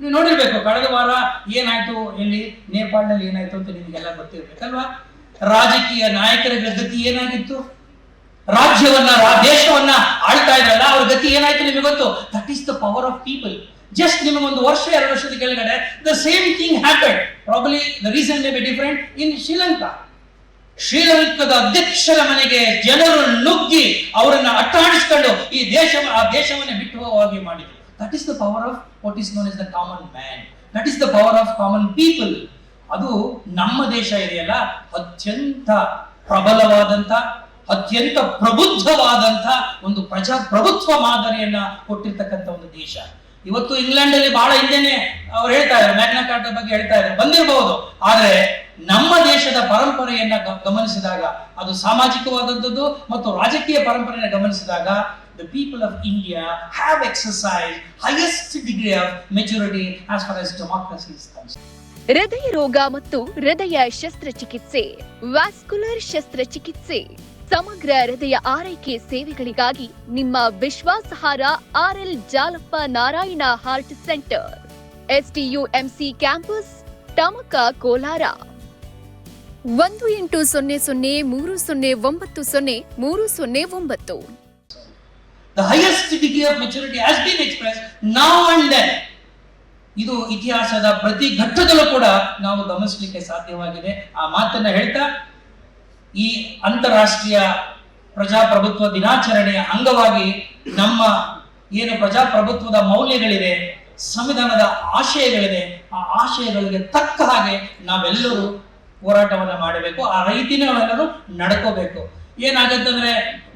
ನೀವು ನೋಡಿರ್ಬೇಕು, ಕಳೆದ ವಾರ ಏನಾಯ್ತು ಇಲ್ಲಿ ನೇಪಾಳದಲ್ಲಿ ಏನಾಯ್ತು ಅಂತ ನಿಮಗೆಲ್ಲ ಗೊತ್ತಿರ್ಬೇಕಲ್ವಾ? ರಾಜಕೀಯ ನಾಯಕರ ಗತಿ ಏನಾಗಿತ್ತು? ರಾಜ್ಯವನ್ನ ದೇಶವನ್ನ ಆಳ್ತಾ ಇದ್ರಲ್ಲ, ಅವ್ರ ಗತಿ ಏನಾಯ್ತು ನಿಮಗೆ ಗೊತ್ತು? That is the power of people just ಒಂದು ವರ್ಷ, ಎರಡು ವರ್ಷದ ಕೆಳಗಡೆ the same thing happen probably the reason may be different in Sri Lanka ಶ್ರೀಲಂಕಾದ ಅಧ್ಯಕ್ಷರ ಮನೆಗೆ ಜನರು ನುಗ್ಗಿ ಅವರನ್ನ ಅಟ್ಟಾಡಿಸ್ಕೊಂಡು ಈ ದೇಶ ಆ ದೇಶವನ್ನ ಬಿಟ್ಟು ಹೋಗಿ ಹಾಗೆ ಮಾಡಿದ್ರು. That is the power of what is known is the common man that is the power of common people ಅದು ನಮ್ಮ ದೇಶ ಇದೆಯಲ್ಲ, ಅತ್ಯಂತ ಪ್ರಬಲವಾದಂಥ, ಅತ್ಯಂತ ಪ್ರಬುದ್ಧವಾದಂಥ ಒಂದು ಪ್ರಜಾಪ್ರಭುತ್ವ ಮಾದರಿಯನ್ನ ಕೊಟ್ಟಿರ್ತಕ್ಕಂಥ ಒಂದು ದೇಶ. ಇವತ್ತು ಇಂಗ್ಲೆಂಡ್ ಅಲ್ಲಿ ಬಹಳ ಹಿಂದೆನೆ ಅವ್ರು ಹೇಳ್ತಾ ಇದ್ದಾರೆ ಮ್ಯಾಗ್ನಾ ಕಾರ್ಟ ಬಗ್ಗೆ ಹೇಳ್ತಾ ಇದ್ದಾರೆ ಬಂದಿರಬಹುದು ಆದ್ರೆ ನಮ್ಮ ದೇಶದ ಪರಂಪರೆಯನ್ನ ಗಮನಿಸಿದಾಗ, ಅದು ಸಾಮಾಜಿಕವಾದಂಥದ್ದು ಮತ್ತು ರಾಜಕೀಯ ಪರಂಪರೆಯನ್ನು ಗಮನಿಸಿದಾಗ the people of India have exercised highest degree of maturity as far as democracy is concerned. ಹೃದಯ ರೋಗ ಮತ್ತು ಹೃದಯ ಶಸ್ತ್ರಚಿಕಿತ್ಸೆ, ವ್ಯಾಸ್ಕುಲರ್ ಶಸ್ತ್ರಚಿಕಿತ್ಸೆ, ಸಮಗ್ರ ಹೃದಯ ಆರೈಕೆ ಸೇವೆಗಳಿಗಾಗಿ ನಿಮ್ಮ ವಿಶ್ವಾಸಾರ್ಹ RL Jalappa Narayana heart centre STUMC campus, Tamaka Kolar ಒಂದು ಎಂಟು ಸೊನ್ನೆ ಸೊನ್ನೆ ಮೂರು ಸೊನ್ನೆ ಒಂಬತ್ತು ಸೊನ್ನೆ ಮೂರು ಸೊನ್ನೆ ಒಂಬತ್ತು the highest degree of maturity has been expressed. Now and then. ಇದು ಇತಿಹಾಸದ ಪ್ರತಿ ಘಟ್ಟದಲ್ಲೂ ಕೂಡ ನಾವು ಗಮನಿಸಲಿಕ್ಕೆ ಸಾಧ್ಯವಾಗಿದೆ. ಆ ಮಾತನ್ನ ಹೇಳ್ತಾ, ಈ ಅಂತಾರಾಷ್ಟ್ರೀಯ ಪ್ರಜಾಪ್ರಭುತ್ವ ದಿನಾಚರಣೆಯ ಅಂಗವಾಗಿ ನಮ್ಮ ಏನು ಪ್ರಜಾಪ್ರಭುತ್ವದ ಮೌಲ್ಯಗಳಿದೆ ಸಂವಿಧಾನದ ಆಶಯಗಳಿದೆ ಆ ಆಶಯಗಳಿಗೆ ತಕ್ಕ ಹಾಗೆ ನಾವೆಲ್ಲರೂ ಹೋರಾಟವನ್ನು ಮಾಡಬೇಕು, ಆ ರೈತಿನ ನಡ್ಕೋಬೇಕು. ಏನಾಗತ್ತಂದ್ರೆ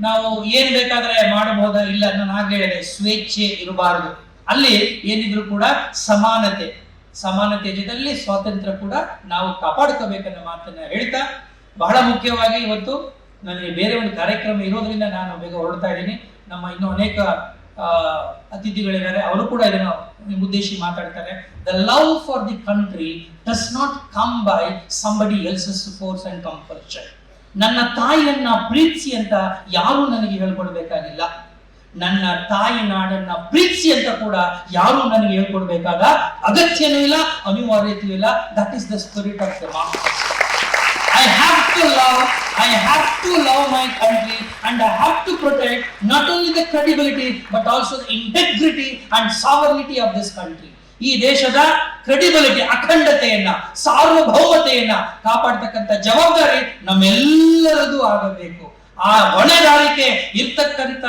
ನಾವು ಏನ್ ಬೇಕಾದ್ರೆ ಮಾಡಬಹುದು ಇಲ್ಲ ನಾನು ಹಾಗೆ ಹೇಳಿದೆ ಸ್ವೇಚ್ಛೆ ಇರಬಾರದು. ಅಲ್ಲಿ ಏನಿದ್ರು ಕೂಡ ಸಮಾನತೆ. ಸಮಾನತೆ ಜೊತೆಯಲ್ಲಿ ಸ್ವಾತಂತ್ರ್ಯ ಕೂಡ ನಾವು ಕಾಪಾಡ್ಕೋಬೇಕನ್ನೋ ಮಾತನ್ನ ಹೇಳ್ತಾ, ಬಹಳ ಮುಖ್ಯವಾಗಿ ಇವತ್ತು ನನಗೆ ಬೇರೆ ಒಂದು ಕಾರ್ಯಕ್ರಮ ಇರೋದ್ರಿಂದ ನಾನು ಬೇಗ ಹೊರಡ್ತಾ ಇದ್ದೀನಿ. ನಮ್ಮ ಇನ್ನೂ ಅನೇಕ ಅತಿಥಿಗಳಿದ್ದಾರೆ. ಅವರು ಕೂಡ ಇದನ್ನು ಉದ್ದೇಶಿ ಮಾತಾಡ್ತಾರೆ. The love for the country does not come by somebody else's force and compulsion ನನ್ನ ತಾಯಿಯನ್ನ ಪ್ರೀತಿಸಿ ಅಂತ ಯಾರು ನನಗೆ ಹೇಳ್ಕೊಡ್ಬೇಕಾಗಿಲ್ಲ. ನನ್ನ ತಾಯಿ ನಾಡನ್ನ ಪ್ರೀತಿಸಿ ಅಂತ ಕೂಡ ಯಾರು ನನಗೆ ಹೇಳ್ಕೊಡ್ಬೇಕಾದ ಅಗತ್ಯನೂ ಇಲ್ಲ, ಅನಿವಾರ್ಯತೆಯೂ ಇಲ್ಲ. That is the spirit of the I have to love I have to love my country and I have to protect not only the credibility but also the integrity and sovereignty of this country ಈ ದೇಶದ credibility ಅಖಂಡತೆಯನ್ನ, ಸಾರ್ವಭೌಮತೆಯನ್ನ ಕಾಪಾಡ್ತಕ್ಕಂಥ ಜವಾಬ್ದಾರಿ ನಮ್ಮೆಲ್ಲರದು ಆಗಬೇಕು. ಆ ಹೊಣೆಗಾರಿಕೆ ಇರ್ತಕ್ಕಂಥ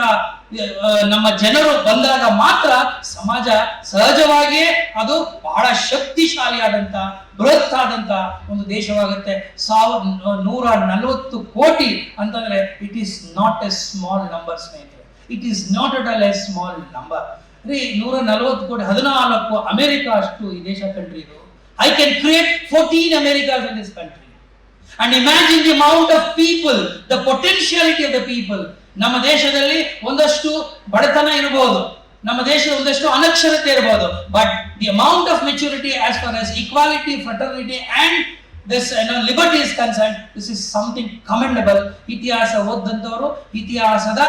ನಮ್ಮ ಜನರು ಬಂದಾಗ ಮಾತ್ರ ಸಮಾಜ ಸಹಜವಾಗಿಯೇ ಅದು ಬಹಳ ಶಕ್ತಿಶಾಲಿಯಾದಂತ ಬೃಹತ್ ಆದಂತ ಒಂದು ದೇಶವಾಗುತ್ತೆ. ಸಾವಿರ ನೂರ ನಲವತ್ತು ಕೋಟಿ ಅಂತಂದ್ರೆ it is not a small number ಸ್ನೇಹಿತರೆ. It is not at all a small number ರೀ ನೂರ ನಲವತ್ತು ಕೋಟಿ, ಹದಿನಾಲ್ಕು ಅಮೆರಿಕ ಅಷ್ಟು ಈ ದೇಶ ಕಂಟ್ರಿ ಇದು. I can create fourteen Americas in this country and imagine the amount of people the potentiality of the people ನಮ್ಮ ದೇಶದಲ್ಲಿ ಒಂದಷ್ಟು ಬಡತನ ಇರಬಹುದು. ನಮ್ಮ ದೇಶದ ಒಂದಷ್ಟು ಅನಕ್ಷರತೆ ಇರಬಹುದು. But the amount of maturity as far as equality fraternity and this liberty is concern this is something commendable ಇತಿಹಾಸ ಓದಂತವರು ಇತಿಹಾಸದ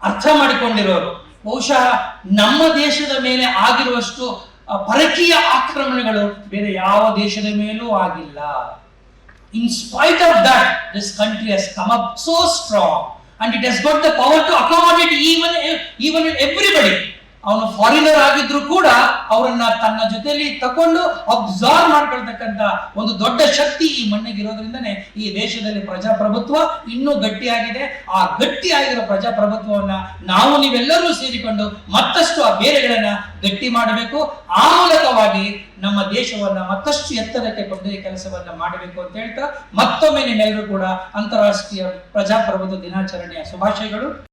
ಅರ್ಥ ಮಾಡಿಕೊಂಡಿರೋರು. ಬಹುಶಃ ನಮ್ಮ ದೇಶದ ಮೇಲೆ ಆಗಿರುವಷ್ಟು ಪರಕೀಯ ಆಕ್ರಮಣಗಳು ಬೇರೆ ಯಾವ ದೇಶದ ಮೇಲೂ ಆಗಿಲ್ಲ in spite of that this country has come up so strong and it has got the power to accommodate even even everybody. ಅವನು ಫಾರಿನರ್ ಆಗಿದ್ರು ಕೂಡ ಅವರನ್ನ ತನ್ನ ಜೊತೆಯಲ್ಲಿ ತಕೊಂಡು ಅಬ್ಸರ್ವ್ ಮಾಡ್ಕೊಳ್ತಕ್ಕಂತ ಒಂದು ದೊಡ್ಡ ಶಕ್ತಿ ಈ ಮಣ್ಣಿಗೆ ಇರೋದ್ರಿಂದನೇ ಈ ದೇಶದಲ್ಲಿ ಪ್ರಜಾಪ್ರಭುತ್ವ ಇನ್ನೂ ಗಟ್ಟಿಯಾಗಿದೆ. ಆ ಗಟ್ಟಿಯಾಗಿರೋ ಪ್ರಜಾಪ್ರಭುತ್ವವನ್ನ ನಾವು ನೀವೆಲ್ಲರೂ ಸೇರಿಕೊಂಡು ಮತ್ತಷ್ಟು ಆ ಬೇರೆಗಳನ್ನ ಗಟ್ಟಿ ಮಾಡಬೇಕು. ಆ ಮೂಲಕವಾಗಿ ನಮ್ಮ ದೇಶವನ್ನ ಮತ್ತಷ್ಟು ಎತ್ತರಕ್ಕೆ ಕೊಂಡೊಯ್ಯ ಕೆಲಸವನ್ನ ಮಾಡಬೇಕು ಅಂತ ಹೇಳ್ತಾ ಮತ್ತೊಮ್ಮೆ ನಿಮ್ಮೆಲ್ಲರೂ ಕೂಡ ಅಂತಾರಾಷ್ಟ್ರೀಯ ಪ್ರಜಾಪ್ರಭುತ್ವ ದಿನಾಚರಣೆಯ ಶುಭಾಶಯಗಳು.